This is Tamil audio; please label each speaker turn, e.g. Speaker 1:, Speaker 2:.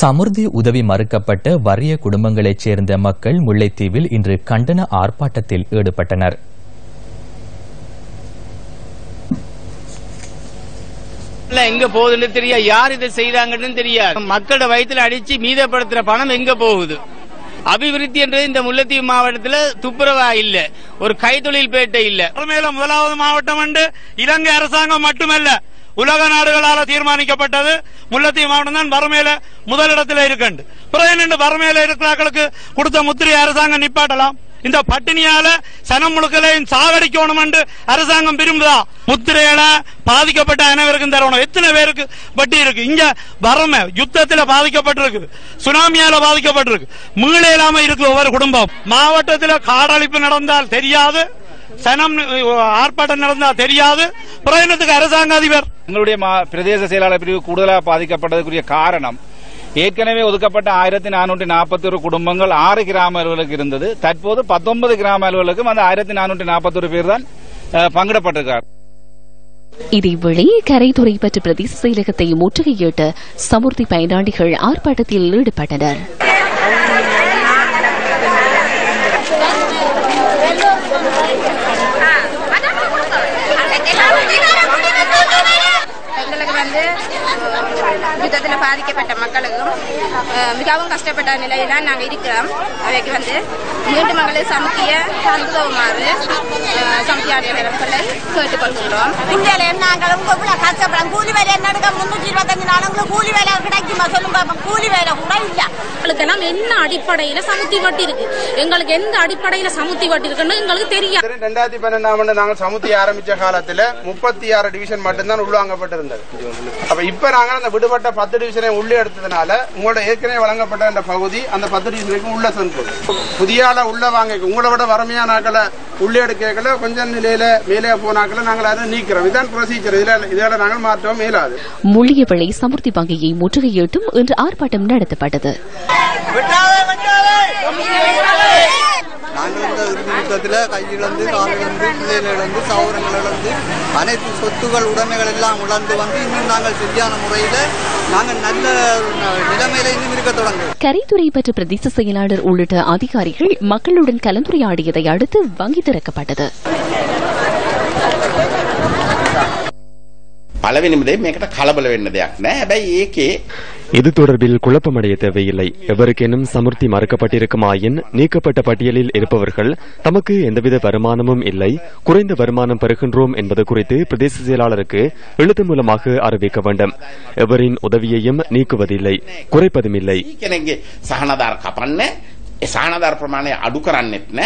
Speaker 1: சமுர்தி உதவி மறுக்கப்பட்ட வறிய குடும்பங்களைச் சேர்ந்த மக்கள் முல்லைத்தீவில் இன்று கண்டன ஆர்ப்பாட்டத்தில் ஈடுபட்டனர்.
Speaker 2: இல்ல எங்க போகுதுன்னு தெரியாது. யார் இதை செய்தாங்கன்னு தெரியாது. மக்களோட வயித்துல அடிச்சு மீதப்படுத்துற பணம் எங்க போகுது? அபிவிருத்தி என்றது இந்த முல்லைத்தீவு மாவட்டத்துல துப்புரவா இல்ல. ஒரு கைத்தொழில் பேட்டை இல்ல.
Speaker 3: முதலாவது மாவட்டம் என்று இலங்கை அரசாங்கம் மட்டுமல்ல. உலக நாடுகளால தீர்மானிக்கப்பட்டது. முல்லத்தீ மாவட்டம் தான் வறுமையில முதலிடத்தில் இருக்கண்டு. பிறகு நின்று வறுமையில இருக்கிறார்களுக்கு கொடுத்த முத்திரை அரசாங்கம் நிப்பாட்டலாம். இந்த பட்டினியால சனம் முழுக்கலையும் சாவடிக்கணும் என்று அரசாங்கம் விரும்புதா? முத்திரையில பாதிக்கப்பட்ட அனைவருக்கும் தரணும். எத்தனை பேருக்கு வட்டி இருக்கு இங்க வறுமை யுத்தத்துல பாதிக்கப்பட்டிருக்கு. சுனாமியால பாதிக்கப்பட்டிருக்கு. மீள இல்லாம இருக்கு ஒவ்வொரு குடும்பம். மாவட்டத்தில் காடழிப்பு நடந்தால் தெரியாது. சனம் ஆர்ப்பாட்டம் நடந்தால் தெரியாது. பிரயோஜனத்துக்கு அரசாங்க அதிபர்
Speaker 4: எங்களுடைய பிரதேச செயலாளர் பிரிவு கூடுதலாக பாதிக்கப்பட்டதற்குரிய காரணம் ஏற்கனவே ஒதுக்கப்பட்ட ஆயிரத்தி நானூற்றி நாற்பத்தி ஒரு குடும்பங்கள் ஆறு கிராம அலுவலகம் இருந்தது. தற்போது பத்தொன்பது கிராம அலுவலகம் அந்த ஆயிரத்தி நானூற்றி நாற்பத்தி ஒரு பேர் தான் அஹ், பங்கிடப்பட்டிருக்கார்
Speaker 5: இதேவேளை கரைதுறை பற்று பிரதேச செயலகத்தை முற்றுகையிட்டு சமுர்த்தி பயனாளிகள் ஆர்ப்பாட்டத்தில் ஈடுபட்டனர்.
Speaker 6: யுத்தத்தில் பாதிக்கப்பட்ட மக்களுக்கும் மிகவும் கஷ்டப்பட்ட நிலையில நாங்கள் இருக்கிறோம் அவைக்கு வந்து மீண்டும் மகளிர் சமுத்திய உதவுமாறு சமுத்தியாளர்களை கேட்டுக்கொள்கின்றோம்
Speaker 7: இந்தியால நாங்களும் கஷ்டப்படும் கூலி வேலை என்னடுக்க முன்னூத்தி இருபத்தஞ்சு நாளுங்களுக்கு கூலி வேலை கிடைக்குமா சொல்லுங்க கூலி வேலை கூட இல்ல
Speaker 8: எங்களுக்கெல்லாம் என்ன அடிப்படையில சமுத்தி வட்டி இருக்கு எங்களுக்கு எந்த அடிப்படையில சமுத்தி வட்டி இருக்குன்னு எங்களுக்கு தெரியாது
Speaker 9: ரெண்டாயிரத்தி பன்னெண்டாம் ஆண்டு நாங்கள் சமுத்தி ஆரம்பிச்ச காலத்துல முப்பத்தி ஆறு டிவிஷன் மட்டும்தான் உள்வாங்கப்பட்டிருந்தது அப்ப இப்ப நாங்க அந்த விடுபட்ட பத்து டிவிஷனை உள்ளே எடுத்ததுனால உங்களோட ஏற்கனவே வழங்கப்பட்ட அந்த பகுதி அந்த பத்து டிவிஷனுக்கும் உள்ள சென்று புதிய ஆளை உள்ள வாங்க உங்களை விட வறுமையான ஆக்களை உள்ளே எடுக்கல கொஞ்சம் நிலையில மேலே போனாக்களை நாங்கள் அதை நீக்கிறோம். இதான் ப்ரொசீஜர் இதுல இதில் நாங்கள் மாற்றவும் மேலாது
Speaker 5: முள்ளியவிளை சமுர்த்தி வங்கியை முற்றுகையிட்டும் இன்று ஆர்ப்பாட்டம் நடத்தப்பட்டது.
Speaker 10: இந்த இறுதி யுத்தத்தில் கையிழந்து காலிழந்து பிள்ளைகள் இழந்து சௌரங்கள் இழந்து அனைத்து சொத்துகள் உடைமைகள் எல்லாம் இழந்து வந்து இன்னும் நாங்கள் சரியான முறையில் நாங்கள் நல்ல ஒரு ந- நிலைமையில இன்னும் இருக்க தொடங்கும்
Speaker 5: கரைத்துறை பற்று பிரதேச செயலாளர் உள்ளிட்ட அதிகாரிகள் மக்களுடன் கலந்துரையாடியதை அடுத்து வங்கி திறக்கப்பட்டது
Speaker 11: පළවෙනිම දේ මේකට කලබල වෙන්න දෙයක් නෑ හැබැයි ඒකේ
Speaker 12: இது தொடர்பில் குழப்பமடைய தேவையில்லை. எவருக்கேனும் சமர்த்தி மறுக்கப்பட்டிருக்குமாயின் நீக்கப்பட்ட பட்டியலில் இருப்பவர்கள் தமக்கு எந்தவித வருமானமும் இல்லை. குறைந்த வருமானம் பெறுகின்றோம் என்பது குறித்து பிரதேச செயலாளருக்கு எழுத்து மூலமாக அறிவிக்க வேண்டும். எவரின் உதவியையும் நீக்குவதில்லை.
Speaker 11: குறைப்பதும் இல்லை. சாணதார் பிரமாண அடுக்கரான்னு